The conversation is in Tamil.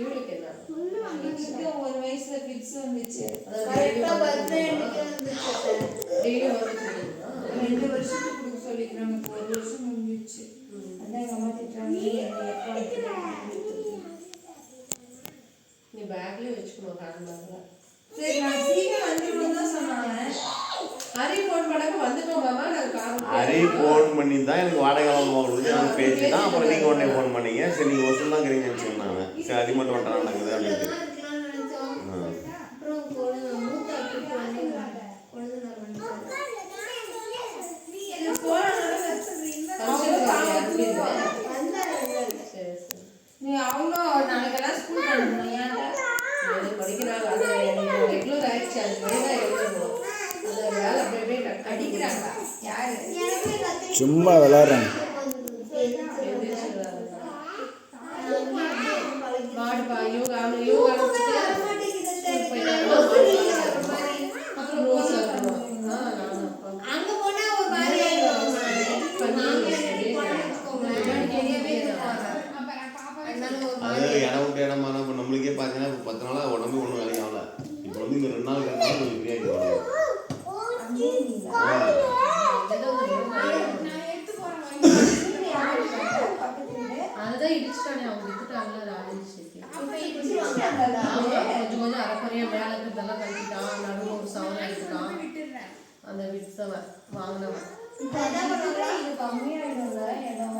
இவளுக்கு என்ன இவனுக்கு ஒரு வயசுல ஃபிக்ஸ் வந்துச்சு. கரெக்டா பர்த்டே? ரெண்டு வருஷத்துக்கு கொடுக்க இப்போ ஒரு வருஷம் முடிஞ்சிச்சு. அதான் எங்க அம்மா திட்டுறாங்க. "நீ என்னை எப்போ அனுப்புறீங்க?" நீ பேக்லயே வச்சுக்கணும் ஹேண்ட் பேக்ல சரி நான் சீக்கிரம் வந்துருவோம் தான் சொன்னாங்க. ஹரி ஃபோன் பண்ணாம வந்துட்டோம் மாமா. நாங்க கார் ஹரி ஃபோன் பண்ணி தான் எனக்கு வாடகை வாங்க பேசி தான் அப்புறம் நீங்கள் உடனே ஃபோன் பண்ணீங்க. சரி நீங்கள் ஒசூல் தான் நினச்சிருந்தாங்க சரி அது மட்டும் வந்துட்டாங்க நாங்கள் அப்படின்ட்டு நீ நாளைக்கெல்லாம் ஸ்கூல் அனுப்பணும் ஏன்டா அது ரெகுலர் ஆயிடுச்சு தான் எழுதணும் அப்படியே அடிக்கிறாங்க. யாரு சும்மா விளாட்றாங்க மாடுப்பா யோகா அப்புறம் ரோஸ் அங்க போனா ஒரு மாதிரி இடம் விட்டு இடமா இப்போ நம்மளுக்கே பார்த்தீங்கன்னா இப்போ பத்து நாளாக உடம்பு ஒன்றும் வேலைக்கு ஆகல இப்போ வந்து இந்த ரெண்டு நாள் ரெண்டு நாள் கொஞ்சம் அதுதான் இடிச்சிட்டானே அவங்க வித்துட்டாங்களா அது ஆமா, கொஞ்சம் கொஞ்சம் அரைக்குறையா மேல இருக்கிறதெல்லாம் கழிச்சிட்டான் நடுவில் ஒரு சவன் எடுத்துட்டான். அந்த வித்தவன் வாங்கினவன். கம்மியாயிடும்ல இடம்